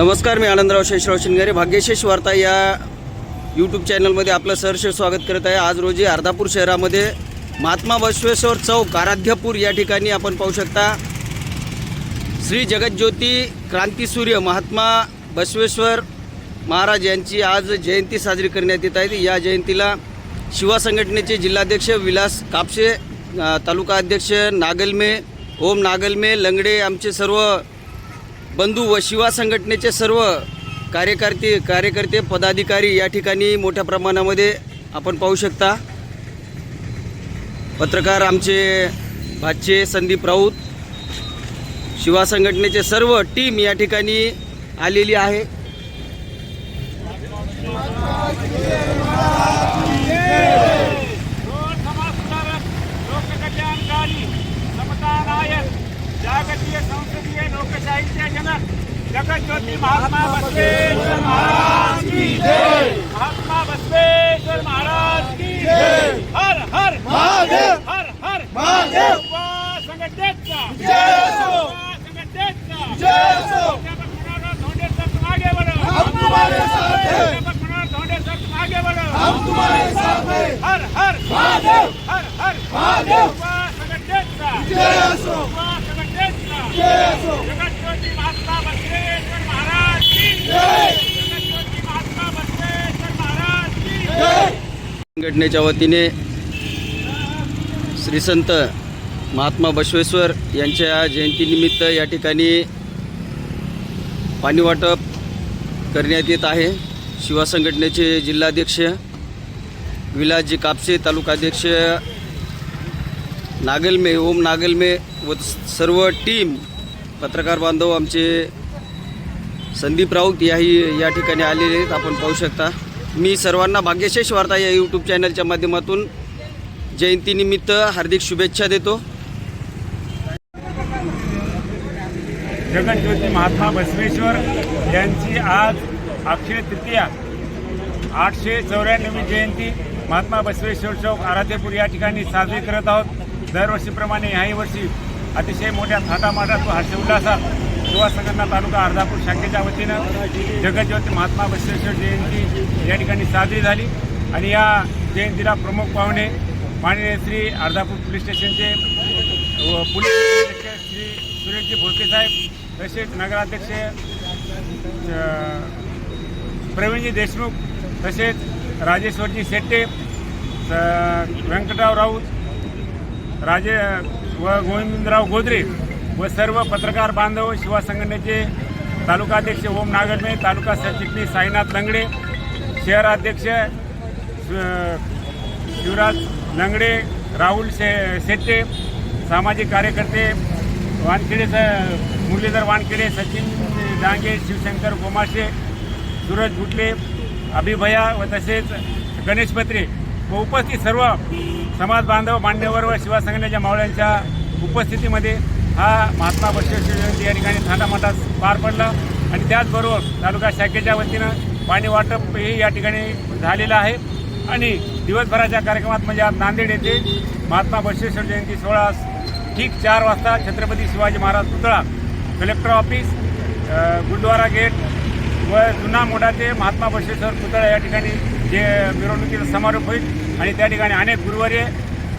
नमस्कार मी आनंदराव शेषराव शिंगारे भाग्यशेष वार्ता या यूट्यूब चॅनलमध्ये आपलं सहर्ष स्वागत करत आहे. आज रोजी अर्धापूर शहरामध्ये महात्मा बसवेश्वर चौक आराध्यपूर या ठिकाणी आपण पाहू शकता. श्री जगज्योती क्रांतीसूर्य महात्मा बसवेश्वर महाराज यांची आज जयंती साजरी करण्यात येत आहे. या जयंतीला शिवा संघटनेचे जिल्हाध्यक्ष विलास कापसे तालुका अध्यक्ष नागलमे ओम नागलमे लंगडे आमचे सर्व बंधू व शिवा संघटनेचे सर्व कार्यकर्ते कार्यकर्ते पदाधिकारी या ठिकाणी मोठ्या प्रमाणामध्ये आपण पाहू शकता. पत्रकार आमचे भाचे संदीप राऊत शिवा संघटनेचे सर्व टीम या ठिकाणी आलेली आहे. समाजसुधारक लोककल्याणकारी जागतिक संसदीय लोकशाहीचे जनक जगज्योती महात्मा बसवेश्वर महाराज की जय. महात्मा बसवेश्वर महाराज की जय. हर हर महादेव. हर हर. महादेव. संघटनेचा जय असो. संघटनेचा जय असो. धोंडे सर तुम आगे बढ़ो हम तुम्हारे साथ हैं. धोंडे सर तुम आगे बढ़ो हम तुम्हारे साथ हैं. हर हर. महादेव. हर हर. महादेव. संघटनेचा जय असो. संघटनेच्या वतीने श्री संत महात्मा बसवेश्वर यांच्या जयंतीनिमित्त या ठिकाणी पाणी वाटप करण्यात येत आहे. शिवा संघटनेचे जिल्हाध्यक्ष विलासजी कापसे तालुकाध्यक्ष नागलमे ओम नागलमे व सर्व टीम पत्रकार बांधव आमचे संदीप राऊत याही या ठिकाणी आलेले आहेत. आपण पाहू शकता. मी सर्वांना भाग्यशेष वार्ता या यूट्यूब चॅनलच्या माध्यमातून जयंतीनिमित्त हार्दिक शुभेच्छा देतो. जगनज्योती महात्मा बसवेश्वर यांची आज अक्षय तृतीया आठशे चौऱ्याण्णवी जयंती. महात्मा बसवेश्वर चौक आराध्यपूर या ठिकाणी साजरी करत आहोत. दरवर्षीप्रमाणे ह्याही वर्षी अतिशय मोठ्या थाटामाटात व हर्षोल्लासात युवा संघटना तालुका अर्धापूर शाखेच्या वतीनं जगज्योती महात्मा बसवेश्वर जयंती या ठिकाणी साजरी झाली. आणि या जयंतीला प्रमुख पाहुणे माननीय श्री अर्धापूर पोलीस स्टेशनचे व पोलीस निरीक्षक श्री सुरेशजी भोसले साहेब तसेच नगराध्यक्ष प्रवीणजी देशमुख तसेच राजेश्वरजी शेट्टे व्यंकटराव राऊत राजे व गोविंदराव गोदरे व सर्व पत्रकार बांधव शिवा संघटनेचे तालुकाध्यक्ष ओम नागरमे तालुका सरचिटणीस साईनाथ लंगडे शहराध्यक्ष शिवराज लंगडे राहुल शे शेट्टे सामाजिक कार्यकर्ते वानखेडे स मुरलीधर वानखेडे सचिन डांगे शिवशंकर गोमाशे सूरज गुटले अभिभया व तसेच गणेश पत्रे व उपस्थित सर्व समाज बांधव मान्यवर व शिवा संघटनेच्या मावळ्यांच्या उपस्थितीमध्ये हा महात्मा बसवेश्वर जयंती या ठिकाणी थाटामाटात पार पडला. आणि त्याचबरोबर तालुका शाखेच्या वतीनं पाणी वाटप हे या ठिकाणी झालेलं आहे. आणि दिवसभराच्या कार्यक्रमात म्हणजे आज नांदेड येथे महात्मा बसवेश्वर जयंती सोहळा ठीक चार वाजता छत्रपती शिवाजी महाराज पुतळा कलेक्टर ऑफिस गुरुद्वारा गेट व जुना मोठा ते महात्मा बसवेश्वर पुतळा या ठिकाणी जे मिरवणुकीचा समारोप होईल. आणि त्या ठिकाणी अनेक गुरुवर्य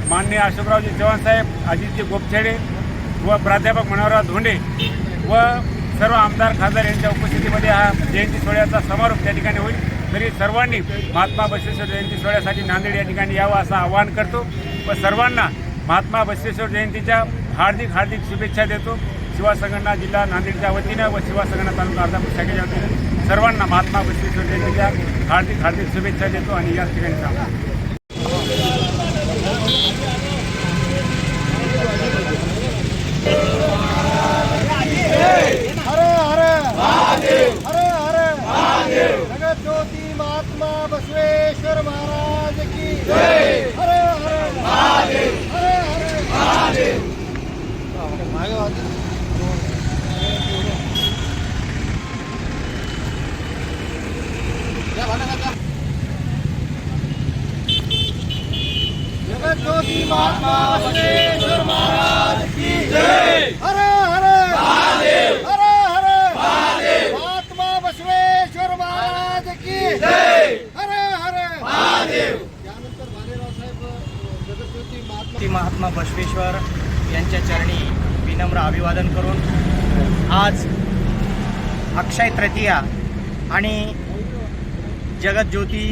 माननीय अशोकरावजी चव्हाण साहेब अजितजी गोपछेडे व प्राध्यापक मनोहरराव धोंडे व सर्व आमदार खासदार यांच्या उपस्थितीमध्ये हा जयंती सोहळ्याचा समारोप त्या ठिकाणी होईल. तरी सर्वांनी महात्मा बसवेश्वर जयंती सोहळ्यासाठी नांदेड या ठिकाणी यावं असं आवाहन करतो व सर्वांना महात्मा बसवेश्वर जयंतीच्या हार्दिक हार्दिक शुभेच्छा देतो. शिवा संघटना जिल्हा नांदेडच्या वतीनं व शिवा संघटना तालुका अर्धापूर शाखेच्या वतीनं सर्वांना महात्मा बसवेश्वर जयंतीच्या हार्दिक हार्दिक शुभेच्छा देतो आणि याच ठिकाणी सांगतो हरे हरे महादेव हरे हरे महादेव जगत ज्योती महात्मा बसवेश्वर महाराज की जय हरे हरे महादेव हरे हरे महादेव जगत ज्योति महात्मा महाराज की जय हरे हरे महादेव हरे हरे महादेव महात्मा जगज्योती महात्मा बसवेश्वर यांच्या चरणी विनम्र अभिवादन करून आज अक्षय तृतीया आणि जगज्योती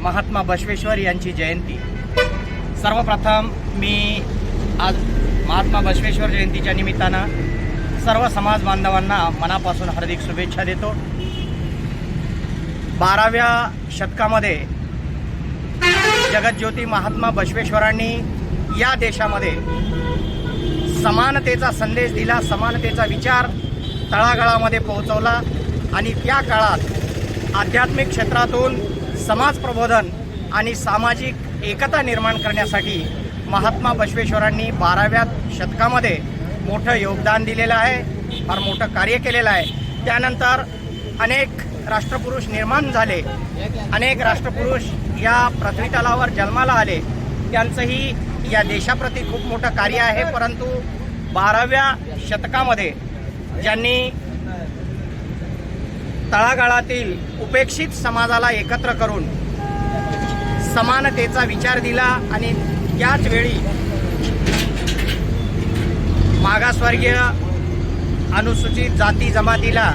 महात्मा बसवेश्वर यांची जयंती. सर्वप्रथम मी आज महात्मा बसवेश्वर जयंतीच्या निमित्तानं सर्व समाज बांधवांना मनापासून हार्दिक शुभेच्छा देतो. बाराव्या शतकामध्ये जगज्योती महात्मा बसवेश्वरांनी या देशामध्ये समानतेचा संदेश दिला समानतेचा विचार तळागाळामध्ये पोहोचवला आणि त्या काळात आध्यात्मिक क्षेत्रातून समाज प्रबोधन आणि सामाजिक एकता निर्माण करण्यासाठी महात्मा बसवेश्वरांनी बाराव्या शतकामध्ये मोठं योगदान दिलेलं आहे फार मोठं कार्य केलेलं आहे. त्यानंतर अनेक राष्ट्रपुरुष निर्माण झाले अनेक राष्ट्रपुरुष या पृथ्वीतलावर जन्माला आले. त्यांचंही या देशाप्रती खूप मोठं कार्य आहे परंतु बाराव्या शतकामध्ये ज्यांनी तळागाळातील उपेक्षित समाजाला एकत्र करून समानतेचा विचार दिला आणि त्याच वेळी मागासवर्गीय अनुसूचित जाती जमातीला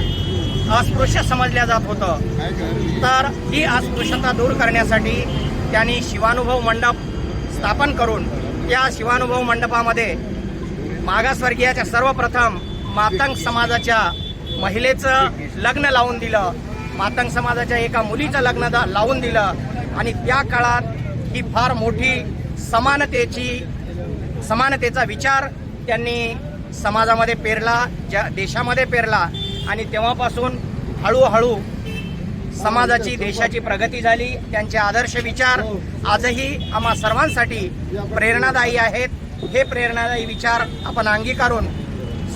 अस्पृश्य समजल्या जात होतं. तर ही अस्पृश्यता दूर करण्यासाठी त्यांनी शिवानुभव मंडप स्थापन करून या शिवानुभव मंडपामध्ये मागासवर्गीयाच्या सर्वप्रथम मातंग समाजाच्या महिलेचं लग्न लावून दिलं. मातंग समाजाच्या एका मुलीचं लग्न दा- लावून दिलं. आणि त्या काळात ही फार मोठी समानतेची समानतेचा विचार त्यांनी समाजामध्ये पेरला ज्या देशामध्ये पेरला. आणि तेव्हापासून हळूहळू समाजाची देशाची प्रगती झाली त्यांचे आदर्श विचार आजही आम्हा सर्वांसाठी प्रेरणादायी आहेत. हे प्रेरणादायी विचार आपण अंगीकारून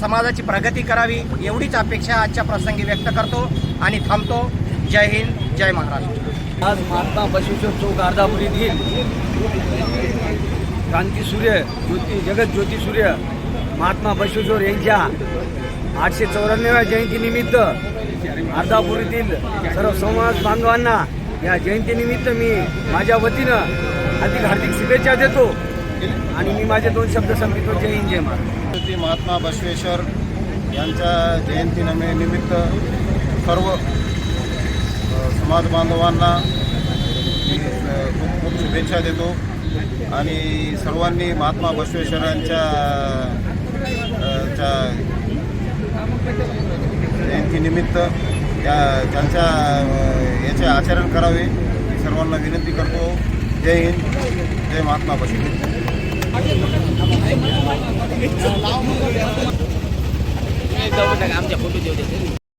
समाजाची प्रगती करावी एवढीच अपेक्षा आजच्या प्रसंगी व्यक्त करतो आणि थांबतो. जय हिंद जय महाराष्ट्र. आज महात्मा बसवेश्वर चौक अर्धापूर क्रांती सूर्य ज्योती जगत ज्योती सूर्य महात्मा बसवेश्वर यांच्या आठशे चौऱ्याण्णव्या जयंतीनिमित्त अर्धापुरीतील सर्व समाज बांधवांना या जयंतीनिमित्त मी माझ्या वतीनं हार्दिक हार्दिक शुभेच्छा देतो. आणि मी माझे दोन शब्द सांगितलो जय हिंद जय महाराज महात्मा बसवेश्वर यांच्या जयंती निमित्त सर्व समाज बांधवांना मी खूप खूप शुभेच्छा देतो. आणि सर्वांनी महात्मा बसवेश्वरांच्या च्या जयंतीनिमित्त या त्यांच्या याचे आचरण करावे. मी सर्वांना विनंती करतो. जय हिंद. जय महात्मा बसवेश्वर